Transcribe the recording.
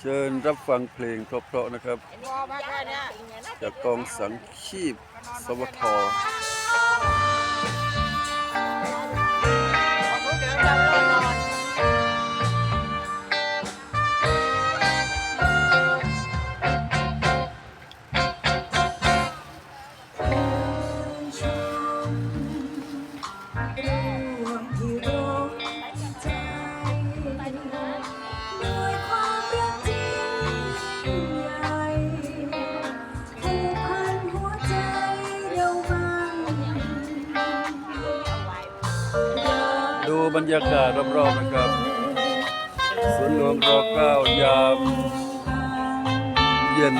เชิญรับฟังเพลงเพราะๆนะครับ จากกองสังคีบสวท บรรยากาศรอบๆนะครับสวนหลวงรอเก้ายามเย็น